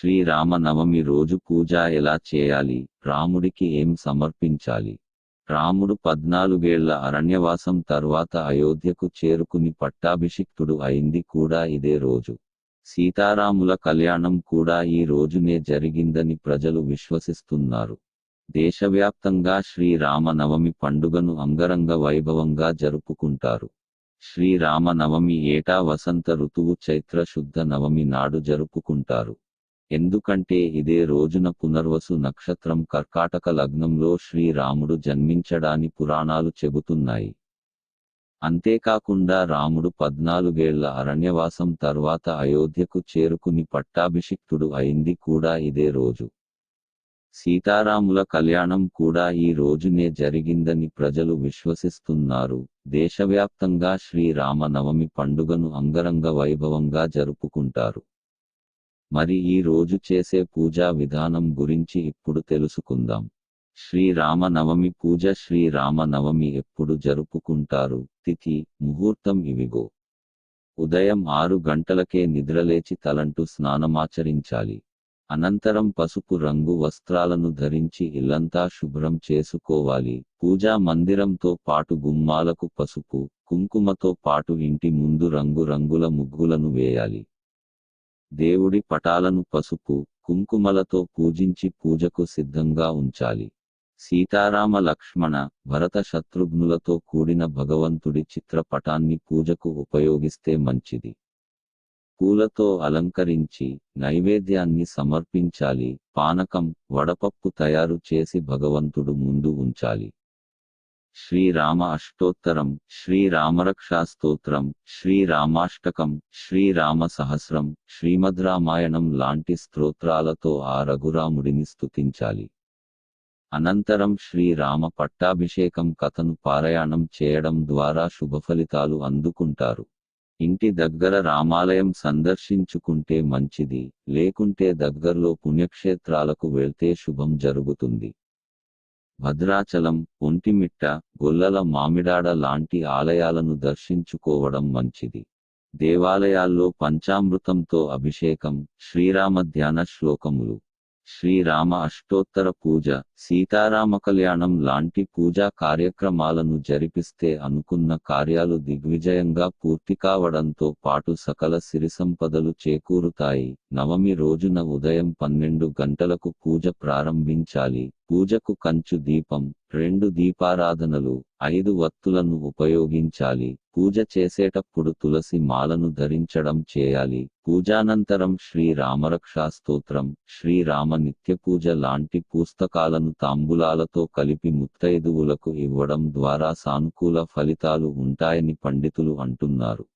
శ్రీరామనవమి రోజు పూజ ఎలా చేయాలి? రాముడికి ఏం సమర్పించాలి? రాముడు పద్నాలుగేళ్ళ అరణ్యవాసం తర్వాత అయోధ్యకు చేరుకుని పట్టాభిషిక్తుడు అయింది కూడా ఇదే రోజు. సీతారాముల కళ్యాణం కూడా ఈ రోజునే జరిగిందని ప్రజలు విశ్వసిస్తున్నారు. దేశవ్యాప్తంగా శ్రీరామనవమి పండుగను అంగరంగ వైభవంగా జరుపుకుంటారు. శ్రీరామనవమి ఏటా వసంత ఋతువు చైత్ర శుద్ధ నవమి నాడు జరుపుకుంటారు. ఎందుకంటే ఇదే రోజున పునర్వసు నక్షత్రం కర్కాటక లగ్నంలో శ్రీరాముడు జన్మించడాని పురాణాలు చెబుతున్నాయి. అంతేకాకుండా రాముడు పద్నాలుగేళ్ళ అరణ్యవాసం తర్వాత అయోధ్యకు చేరుకుని పట్టాభిషిక్తుడు అయింది కూడా ఇదే రోజు. సీతారాముల కళ్యాణం కూడా ఈ రోజునే జరిగిందని ప్రజలు విశ్వసిస్తున్నారు. దేశవ్యాప్తంగా శ్రీరామ నవమి పండుగను అంగరంగ వైభవంగా జరుపుకుంటారు. మరి ఈ రోజు చేసే పూజా విధానం గురించి ఇప్పుడు తెలుసుకుందాం. శ్రీరామ నవమి పూజ శ్రీరామ నవమి ఎప్పుడు జరుపుకుంటారు? తిథి ముహూర్తం ఇవిగో. ఉదయం ఆరు గంటలకే నిద్రలేచి తలంటూ స్నానమాచరించాలి. అనంతరం పసుపు రంగు వస్త్రాలను ధరించి ఇల్లంతా శుభ్రం చేసుకోవాలి. పూజా మందిరంతో పాటు గుమ్మాలకు పసుపు కుంకుమతో పాటు ఇంటి ముందు రంగు రంగుల ముగ్గులను వేయాలి. దేవుడి పటాలను పసుపు కుంకుమలతో పూజించి పూజకు సిద్ధంగా ఉంచాలి. సీతారామ లక్ష్మణ భరత శత్రుఘ్నులతో కూడిన భగవంతుడి చిత్రపటాన్ని పూజకు ఉపయోగిస్తే మంచిది. పూలతో అలంకరించి నైవేద్యాన్ని సమర్పించాలి. పానకం వడపప్పు తయారు చేసి భగవంతుడు ముందు ఉంచాలి. శ్రీరామ అష్టోత్తరం శ్రీరామరక్షా స్తోత్రం శ్రీరామాష్టకం శ్రీరామ సహస్రం శ్రీమద్ రామాయణం లాంటి స్తోత్రాలతో ఆ రఘురాముడిని స్తుతించాలి. అనంతరం శ్రీరామ పట్టాభిషేకం కథను పారాయణం చేయడం ద్వారా శుభఫలితాలు అందుకుంటారు. ఇంటి దగ్గర రామాలయం సందర్శించుకుంటే మంచిది లేకుంటే దగ్గర్లో పుణ్యక్షేత్రాలకు వెళ్తే శుభం జరుగుతుంది. భద్రాచలం ఒంటిమిట్ట గొల్లల మామిడాడ లాంటి ఆలయాలను దర్శించుకోవడం మంచిది. దేవాలయాల్లో పంచామృతంతో అభిషేకం శ్రీరామ ధ్యాన శ్లోకములు. శ్రీరామ అష్టోత్తర పూజ సీతారామ కళ్యాణం లాంటి పూజా కార్యక్రమాలను జరిపిస్తే అనుకున్న కార్యాలు దిగ్విజయంగా పూర్తి కావడంతో పాటు సకల సిరి సంపదలు చేకూరుతాయి. నవమి రోజున ఉదయం పన్నెండు గంటలకు పూజ ప్రారంభించాలి. పూజకు కంచు దీపం రెండు దీపారాధనలు ఐదు వత్తులను ఉపయోగించాలి. పూజ చేసేటప్పుడు తులసి మాలను ధరించడం చేయాలి. పూజానంతరం శ్రీరామరక్షా స్తోత్రం శ్రీరామ నిత్య పూజ లాంటి పుస్తకాలను తాంబూలాలతో కలిపి ముత్తైదువులకు ఇవ్వడం ద్వారా సానుకూల ఫలితాలు ఉంటాయని పండితులు అంటున్నారు.